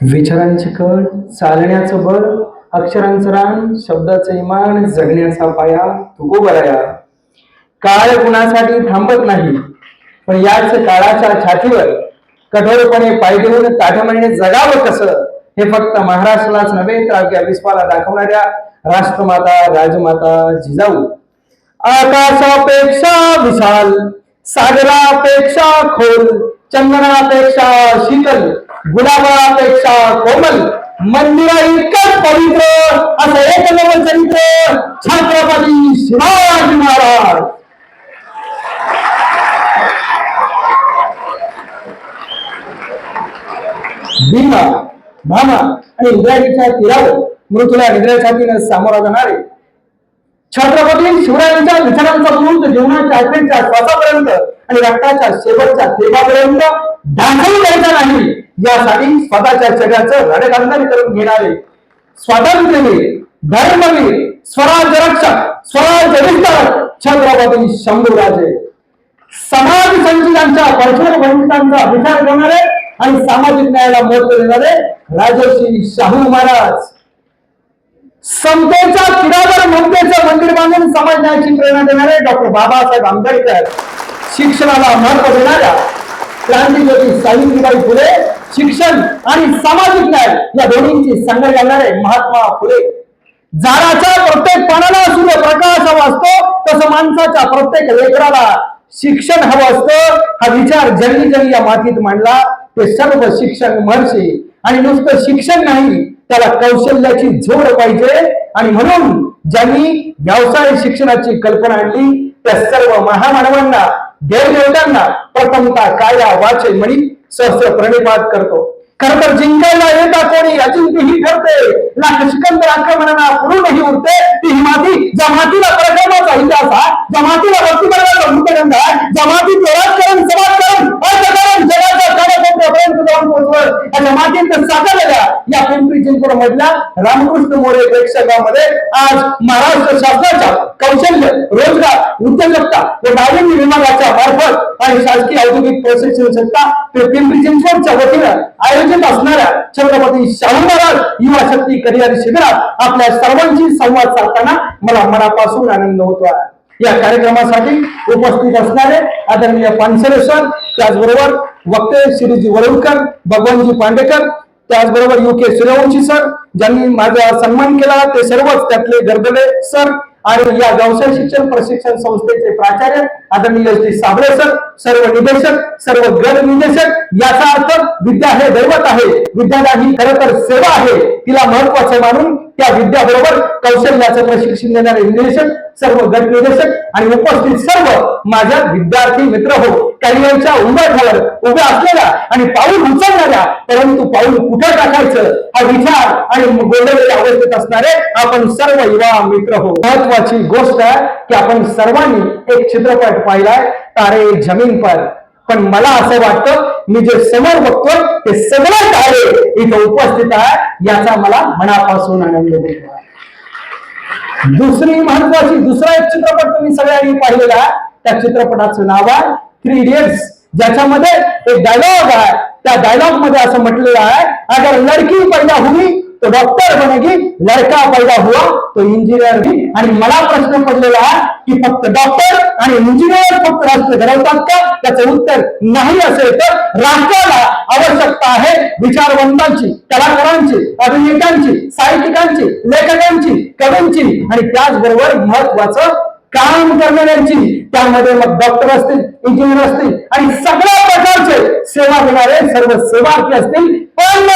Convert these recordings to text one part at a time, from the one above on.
विचारांचे कळ चालण्याचं बळ अक्षरांचं रान शब्दाचं इमान जगण्याचा पाया तुकोबराया काळ कुणासाठी थांबत नाही पण याच काळाच्या छातीवर कठोरपणे पाय देऊन ताठमणे जगावं कसं? हे फक्त महाराष्ट्रालाच नव्हे तर अवघ्या विश्वाला दाखवणाऱ्या राष्ट्रमाता राजमाता जिजाऊ. आकाशापेक्षा विशाल सागरापेक्षा खोल चंदनापेक्षा शीतल गुलाबापेक्षा कोमल मंदिरा इतकं पवित्र असं एक नवल चरित्र छत्रपती शिवाजी महाराज. भीमा भामा आणि इंद्रायणीच्या तीरावर मृत्यूला निद्रेच्या छातीनं सामोरा जाणारे छत्रपती शिवरायांच्या विचारांचा पूर्ण जीवनाच्या अखेरच्या श्वासापर्यंत आणि रक्ताच्या शेवटच्या थेंबापर्यंत दाखल द्यायचा नाही. यासाठी स्वतःच्या शरीराचं रणकांदन करून घेणारे स्वातंत्र्यवीर धर्मवीर स्वराज रक्षक स्वराज विस्तारक छत्रपती शंभूराजे. समाज संचितांच्या परशुर वंचितांचा विचार करणारे आणि सामाजिक न्यायाला महत्त्व देणारे राजर्षी शाहू महाराज. समतेच्या तीरावर ममतेचं मंदिर बांधून समाज न्यायाची प्रेरणा देणारे डॉक्टर बाबासाहेब आंबेडकर. शिक्षणाला महत्त्व देणाऱ्या क्रांतीज्योती सावित्रीबाई फुले शिक्षण आणि सामाजिक न्याय या दोन्हींची संघ घालणारे महात्मा फुले. झाडाच्या प्रत्येक पानाला सूर्यप्रकाश हवा असतो तसं माणसाच्या प्रत्येक लेकराला शिक्षण हवं असतं. हा विचार ज्यांनी ज्यांनी या मातीत मांडला ते सर्व शिक्षण महर्षी आणि नुसतं शिक्षण नाही त्याला कौशल्याची जोड पाहिजे. आणि म्हणून ज्यांनी व्यवसाय शिक्षणाची कल्पना आणली त्या सर्व महामानवांना देवदेवतांना प्रथमता काया वाचे म्हणी सहस्र प्रणिपात करतो. खर तर जिंकायला येता कोणी? अजिंक्य ही ठरते. ना सिकंदर आक्रमणाला ही उरते. ती हिमाती जमातीला प्रकरणाचा इतिहास आहे. ज्या मातीला भक्तिमार्गाचा आहे. ज्या राजकारण समाजकारण अर्थकारण जगाच्या कार्यक्रमापर्यंत जाऊन पोहोचवर या मातीत साकारलेल्या या पिंपरी चिंचवड मधल्या रामकृष्ण मोरे प्रेक्षकामध्ये आज महाराष्ट्र शासनाच्या कौशल्य रोजगार उद्योजकता व नाविन्य विभागाच्या आणि शासकीय औद्योगिक प्रशिक्षण संस्था पिंपरी चिंचवडच्या वतीनं आयोजित असणाऱ्या छत्रपती शाहू महाराज युवा शक्ती करिअर शिबिरात आपल्या सर्वांशी संवाद साधताना मला मनापासून आनंद होतो आहे. या कार्यक्रमासाठी उपस्थित असणारे आदरणीय पानसरे सर त्याचबरोबर वक्ते श्रीजी वरुणकर भगवानजी पांडेकर त्याचबरोबर यू के सूर्यवंशी सर ज्यांनी माझा सन्मान केला ते सर्वच त्यातले गरगले सर आणि या व्यवसाय शिक्षण प्रशिक्षण संस्थेचे प्राचार्य आदरणीय श्री साबळे सर सर्व निदेशक सर्व गट निदेशक याचा अर्थ विद्या हे दैवत आहे. विद्याला ही खरं तर सेवा आहे. तिला महत्त्वाचे मानून त्या विद्याबरोबर कौशल्याचं प्रशिक्षण देणारे निदेशक सर्व गट निदेशक आणि उपस्थित सर्व माझ्या विद्यार्थी मित्र हो कॅरियरच्या उंबरठ्यावर उभ्या असलेल्या आणि पाऊल उचलणाऱ्या परंतु पाऊल कुठे टाकायचं हा विचार आणि गोंधळलेल्या अवस्थेत असणारे आपण सर्व युवा मित्र हो. महत्वाची गोष्ट आहे की आपण सर्वांनी एक चित्रपट पाहिलाय तारे जमीन पर. पण मला असं वाटतं मी जे समोर बघतोय ते सगळं तारे इथं उपस्थित आहे याचा मला मनापासून आनंद मिळतो दुसरी महत्वाची दुसरा एक चित्रपट तुम्ही सगळ्यांनी पाहिलेला आहे त्या चित्रपटाचं नाव आहे थ्री इडियट्स ज्याच्यामध्ये एक डायलॉग आहे. त्या डायलॉगमध्ये असं म्हटलेलं आहे अगर लडकी पैदा हुई तो डॉक्टर बनेगी लड़का पैदा हुआ. तो इंजिनियर भी आणि मला प्रश्न पडलेला आहे की फक्त डॉक्टर आणि इंजिनियर फक्त राष्ट्र घडवतात का? त्याचं उत्तर नाही असेल तर राष्ट्राला आवश्यकता आहे विचारवंतांची कलाकारांची अभिनेत्यांची साहित्यिकांची लेखकांची कवींची आणि त्याचबरोबर महत्वाचं काम करणाऱ्यांची. त्यामध्ये मग डॉक्टर असतील. इंजिनियर असतील आणि सगळ्या प्रकारचे सेवा देणारे सर्व सेवार्थी असतील. पण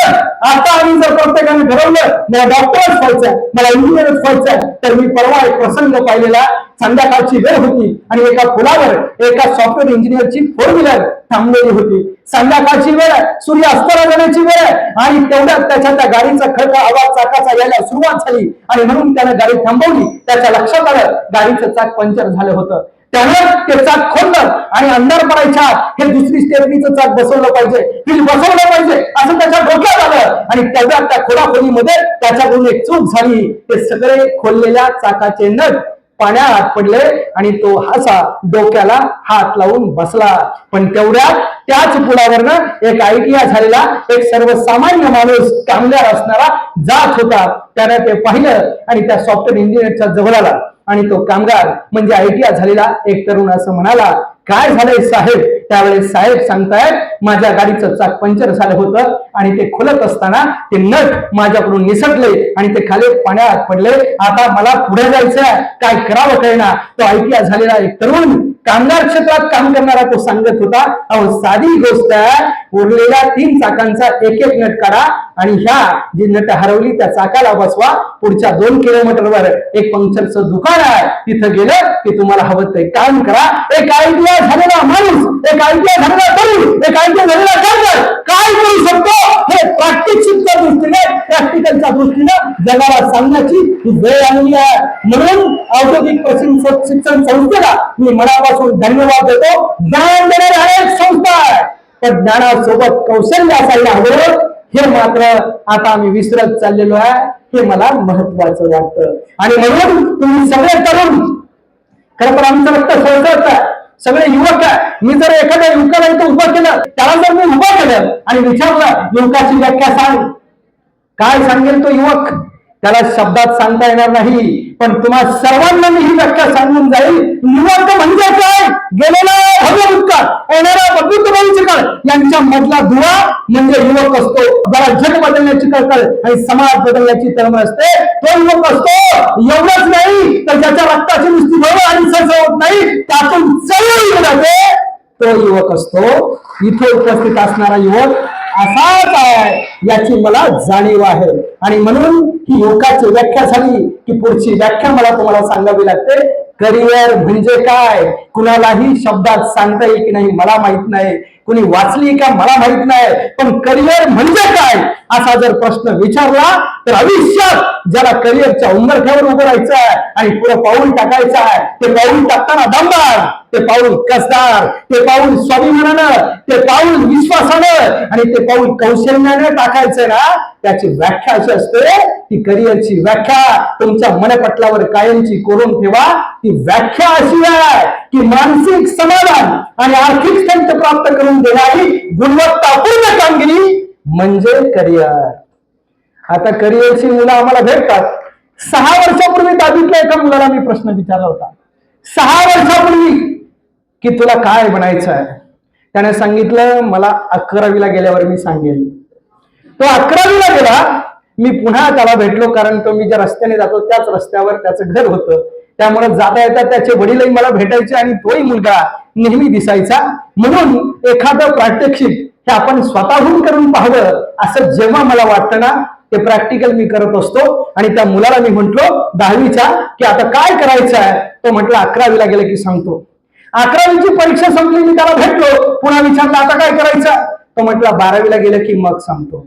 आता आम्ही जर प्रत्येकाने ठरवलं मला डॉक्टरच व्हायचंय मला इंजिनियरच व्हायचंय तर मी परवा एक प्रसंग पाहिलेला. संध्याकाळची वेळ होती आणि एका पुलावर एका सॉफ्टवेअर इंजिनियरची फोर व्हीलर थांबलेली होती. संध्याकाळची वेळ आहे सूर्य अस्ताला जाण्याची वेळ आहे. आणि तेवढ्यात त्याच्या त्या गाडीचा खडका आवाज चाकाचा यायला सुरुवात झाली. आणि म्हणून त्याने गाडी थांबवली. त्याच्या लक्षात आलं गाडीचं चाक पंक्चर झालं होतं. त्यानं ते चाक खोललं आणि अंधार पडायच्या हे दुसरी स्टेपनीचं चाक बसवलं पाहिजे. व्हील बसवलं पाहिजे. असं त्याच्या डोक्यात आलं. आणि तेवढ्या त्या खोडाखोलीमध्ये त्याच्याकडून एक चूक झाली. ते सगळे खोललेल्या चाकाचे नट पाण्यात पडले आणि तो हसा डोक्याला हात लावून बसला. पण तेवढ्यात त्याच पुलावरनं एक आयटीआय झालेला एक सर्वसामान्य माणूस कामगार असणारा जात होता. त्याने ते पाहिलं आणि त्या सॉफ्टवेअर इंजिनियरच्या जवळ आला. आणि तो कामगार म्हणजे आयटीआय झालेला एक तरुण असं म्हणाला काय झालंय साहेब? त्यावेळेस साहेब सांगतायत माझ्या गाडीचं चाक पंक्चर झालं होतं आणि ते खोलत असताना ते नट माझ्याकडून निसटले आणि ते खाली पाण्यात पडले. आता मला पुढे जायचंय. काय करावं कळणार तो आयटीआय झालेला एक तरुण कामगार क्षेत्रात काम करणारा तो सांगत होता अहो साधी गोष्ट आहे उरलेल्या तीन चाकांचा एक एक नट काढा आणि ह्या जी नट हरवली त्या चाकाला बसवा. पुढच्या दोन किलोमीटरवर एक पंक्चरचं दुकान आहे. तिथं गेलं की तुम्हाला हवं ते काम करा. एक आयडिया झालेला माणूस एक आयडिया झालेला तरुण एक आयडिया झालेला कामगार. काय करू शकतो? हे प्रात्यक्षिकच्या दृष्टीने प्रॅक्टिकलच्या दृष्टीने जगाला सांगण्याची ही वेळ आलेली आहे. म्हणून औद्योगिक प्रशिक्षण शिक्षण संस्थेला मी मनापासून धन्यवाद देतो. ज्ञान देणारी अनेक संस्था आहे पण ज्ञानासोबत कौशल्य असायला हवं. हे मात्र आता आम्ही विसरत चाललेलो आहे. हे मला महत्वाचं वाटतं. आणि म्हणून तुम्ही सगळे तरुण खरं तर आमचं रक्त सळसळत आहे सगळे युवक काय मी जर एखाद्या युवकाला इथं उभं केलं त्याला जर मी उभं केलं आणि विचारलं युवकाची व्याख्या सांग. काय सांगेल तो युवक? त्याला शब्दात सांगता येणार नाही. पण तुम्हा सर्वांना मी ही व्याख्या सांगून जाईल. युवक म्हणजे काय? गेलेला भव्य भूतकाळ येणारा यांच्या मधला दुवा म्हणजे युवक असतो. जरा जग बदलण्याची कळकळ आणि समाज बदलण्याची तळमळ असते. तो युवक असतो. एवढंच नाही तर ज्याच्या रक्ताची नुसती भर आणि सज होत नाही त्यातून चळवळी जाते. तो युवक असतो. इथे उपस्थित असणारा युवक असाच आहे याची मला जाणीव आहे. आणि म्हणून ही युवकाची व्याख्या झाली की पुढची व्याख्या मला तुम्हाला सांगावी लागते. करिअर म्हणजे काय? कुणालाही शब्दात सांगता येईल की नाही मला माहीत नाही. कुणी वाचली का मला माहीत नाही पण करिअर म्हणजे काय? असा जर प्रश्न विचारला तर आयुष्यात ज्याला करिअरच्या उंबरठ्यावर उभं राहायचं आहे आणि पुढे पाऊल टाकायचं आहे ते पाऊल टाकताना दमदार ते पाऊल कसदार ते पाऊल स्वाभिमानानं ते पाऊल विश्वासानं आणि ते पाऊल कौशल्यानं टाकायचं ना त्याची व्याख्या अशी असते ती करिअरची व्याख्या. तुमच्या मनपटलावर कायमची करून ठेवा. ती व्याख्या अशी आहे की मानसिक समाधान आणि आर्थिक संत प्राप्त करून देणारी गुणवत्तापूर्ण कामगिरी म्हणजे करिअर. आता करिअरची मुलं आम्हाला भेटतात. सहा वर्षापूर्वी दादीतल्या एका मुलाला मी प्रश्न विचारला होता. सहा वर्षापूर्वी की तुला काय बनायचं आहे त्याने सांगितलं मला अकरावीला गेल्यावर मी सांगेल. तो अकरावीला गेला मी पुन्हा त्याला भेटलो कारण तो मी ज्या रस्त्याने जातो त्याच रस्त्यावर त्याचं घर होतं. त्यामुळे जाता येता त्याचे वडीलही मला भेटायचे आणि तोही मुलगा नेहमी दिसायचा. म्हणून एखादं प्रात्यक्षिक हे आपण स्वतःहून करून पाहावं असं जेव्हा मला वाटतं ना ते प्रॅक्टिकल मी करत असतो. आणि त्या मुलाला मी म्हंटलो दहावीचा की आता काय करायचं आहे तो म्हटलं अकरावीला गेलं की सांगतो. अकरावीची परीक्षा संपली मी त्याला भेटलो. पुन्हा विचारलं आता काय करायचं? तो म्हटला बारावीला गेलं की मग सांगतो.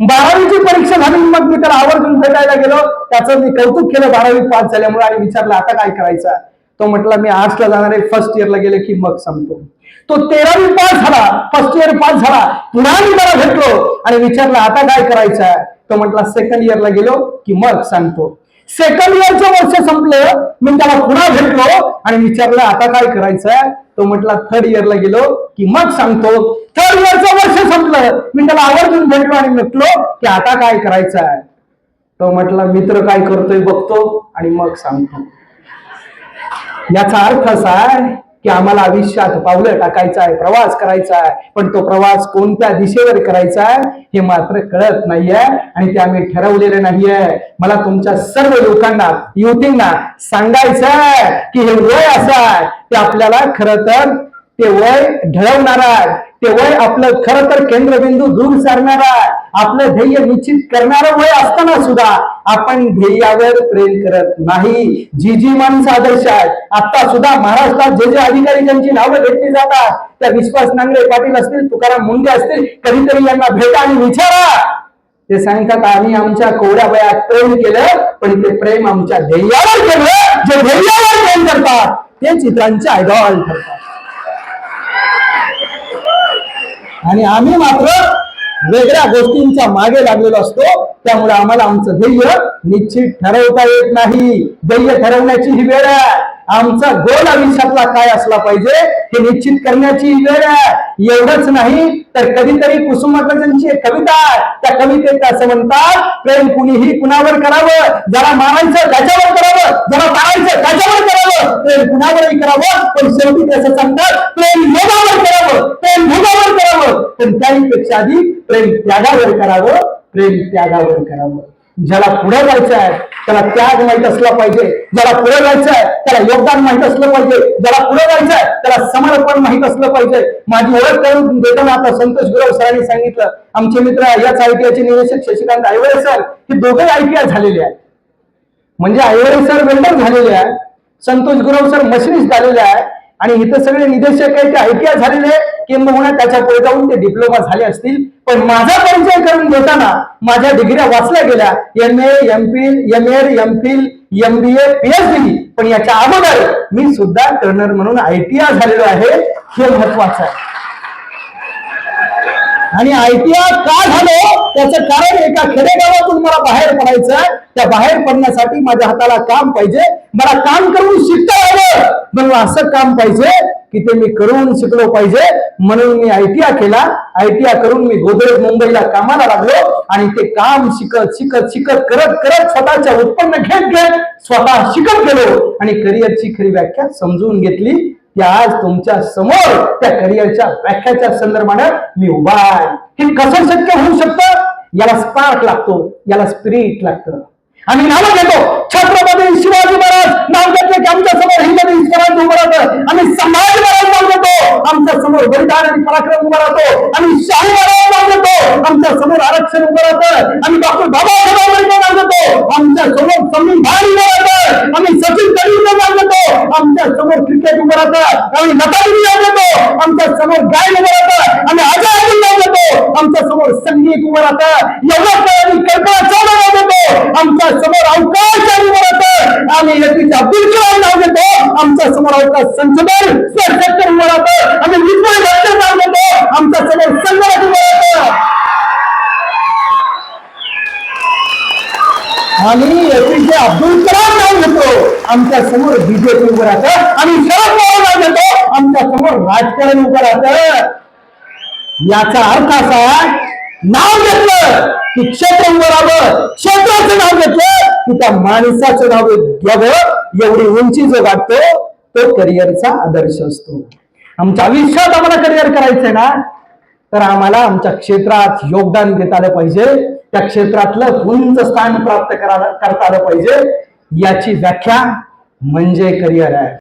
बारावीची परीक्षा झाली मग मी त्याला आवर्जून भेटायला गेलो. त्याचं मी कौतुक केलं बारावी पास झाल्यामुळे आणि विचारलं आता काय करायचं तो म्हटला मी आर्ट्सला जाणार आहे फर्स्ट इयरला गेले की मग सांगतो तो तेरावी पास झाला फर्स्ट इयर पास झाला पुन्हा मी त्याला भेटलो आणि विचारलं आता काय करायचं आहे? तो म्हटला सेकंड इयरला गेलो की मग सांगतो सेकंड इयरचं वर्ष संपलं. मी त्याला पुन्हा भेटलो आणि विचारलं आता काय करायचंय? तो म्हटला थर्ड इयरला गेलो की मग सांगतो. थर्ड इयरचं वर्ष संपलं. मी त्याला आवर्जून भेटलो आणि म्हटलो की आता काय करायचं आहे तो म्हटला मित्र काय करतोय बघतो आणि मग सांगतो. याचा अर्थ असा आहे की आम्हाला आयुष्यात पावलं टाकायचं आहे प्रवास करायचा आहे पण तो प्रवास कोणत्या दिशेवर करायचा आहे हे मात्र कळत नाहीये आणि ते आम्ही ठरवलेलं नाहीये. मला तुमच्या सर्व लोकांना युवतींना सांगायचं आहे की हे वय असं आहे ते आपल्याला खरं तर ते वय ढळवणार आहे. ते वय आपलं खरं तर केंद्रबिंदू दूर सारणार आहे. आपलं ध्येय निश्चित करणारं वय असताना सुद्धा आपण ध्येयावर प्रेम करत नाही. जी जी माणसं आदर्श आहेत आता सुद्धा महाराष्ट्रात जे जे अधिकारी त्यांची नावं घेतली जातात त्या विश्वास नांगरे पाटील असतील तुकाराम मुंडे असतील कधीतरी यांना भेटा आणि विचारा. ते सांगतात आम्ही आमच्या कोवड्या वयात प्रेम केलं पण ते प्रेम आमच्या ध्येयावर केलं. जे ध्येयावर प्रेम करतात ते चित्रांचे आयडॉल ठरतात. आणि आम्ही मात्र वेगळ्या गोष्टींच्या मागे लागलेलो असतो त्यामुळे आम्हाला आमचं ध्येय निश्चित ठरवता येत नाही. ध्येय ठरवण्याची ही वेळ आहे. आमचा गोल आयुष्यातला काय असला पाहिजे हे निश्चित करण्याची वेळ आहे. एवढंच नाही तर कधीतरी कुसुमाग्रजांची एक कविता आहे. त्या कवितेत असं म्हणतात प्रेम कुणीही कुणावर करावं जरा मारायचं त्याच्यावर करावं. जरा मारायचं त्याच्यावर करावं. प्रेम कुणावरही करावं पण शेवटी त्याचं सांगतात प्रेम योगावर करावं प्रेम भोगावर करावं. पण त्याहीपेक्षा आधी प्रेम त्यागावर करावं प्रेम त्यागावर करावं. ज्याला पुढे जायचं आहे त्याला त्याग माहीत असला पाहिजे. ज्याला पुढे जायचं आहे त्याला योगदान माहीत असलं पाहिजे. ज्याला पुढे जायचं आहे त्याला समर्पण माहीत असलं पाहिजे. माझी ओळख करून देताना आता संतोष गुरव सरांनी सांगितलं आमचे मित्र याच आयटीआयचे निवेशक शशिकांत आयवळे सर हे दोघे आयटीआय झालेले आहेत. म्हणजे आयवळे सर वेल्डर झालेले आहे संतोष गुरव सर मशिनिस्ट झालेले आहे आणि इथं सगळे निदेशक आहे ते आयटीआय झालेले किंबहुना त्याच्या पुढे जाऊन ते डिप्लोमा झाले असतील. पण माझा परिचय करून घेताना माझ्या डिग्र्या वाचल्या गेल्या M A M Phil M Ed M Phil M B A PhD पण याच्या अगोदर मी सुद्धा टर्नर म्हणून आयटीआय झालेलो आहे हे महत्वाचं आहे. आणि आयटीआय का झालं? त्याचं कारण एका खेडेगावातून मला बाहेर पडायचं आहे. त्या बाहेर पडण्यासाठी माझ्या हाताला काम पाहिजे. मला काम करून शिकता यावं. म्हणून असं काम पाहिजे की ते मी करून शिकलो पाहिजे. म्हणून मी आयटीआय केला. आयटीआय करून मी गोदरेज मुंबईला कामाला लागलो आणि ते काम शिकत शिकत शिकत करत करत स्वतःच्या उत्पन्न घेत घेत स्वतः शिकत गेलो. आणि करिअरची खरी व्याख्या समजून घेतली. की आज तुमच्यासमोर त्या करिअरच्या व्याख्याच्या संदर्भाने मी उभा आहे हे कसं शक्य होऊ शकतं? याला स्पार्क लागतो याला स्पिरिट लागतं. आम्ही नावं घेतो. छत्रपती शिवाजी महाराज नाव घेतलं की आमच्यासमोर हिंदी स्वराज्य उभं राहतं. आम्ही संभाजी महाराज नाव घेतो. आमच्यासमोर बलिदान आणि पराक्रम उभा राहतो. आम्ही शाहू महाराज नाव घेतो. आमच्यासमोर आरक्षण उभं राहतं. आम्ही डॉक्टर बाबासाहेब आंबेडकर नाव घेतो. आमच्यासमोर संविधान उभं राहतं. आम्ही सचिन तेंडुलकर नाव आमच्यासमोर क्रिकेट उभं राहतात आम्ही लतादिनी नाव घेतो आमच्यासमोर गायन उभं राहतात आम्ही अजय अतुल नाव घेतो आमच्यासमोर संगीत उभं राहतात एवढं काय आम्ही कल्पना चावला नाव घेतो आमच्यासमोर अवकाश उभं राहतात आम्ही एपीजे अब्दुल कलाम नाव घेतो आमच्यासमोर अवकाश संशोधन सर सत्तर उभं राहतं. आम्ही विपुल डॉक्टर नाव घेतो आमच्यासमोर संगणक उभं राहतं. आणि एपीजे अब्दुल कलाम नाव घेतो आमच्यासमोर बीजेपी उभं राहत आणि शरद पवार नाव घेतो आमच्यासमोर राजकारण उभं राहत. याचा अर्थ असा नाव घेतलं की क्षेत्र उभं राहावं. क्षेत्राचं नाव घेतलं की त्या माणसाचं नाव घ्यावं. एवढी उंची जो गाठतो तो करिअरचा आदर्श असतो. आमच्या आयुष्यात आम्हाला करिअर करायचंय ना तर आम्हाला आमच्या क्षेत्रात योगदान देता आलं पाहिजे. त्या क्षेत्रातलं उंच स्थान प्राप्त करा करता आलं पाहिजे याची व्याख्या म्हणजे करिअर आहे.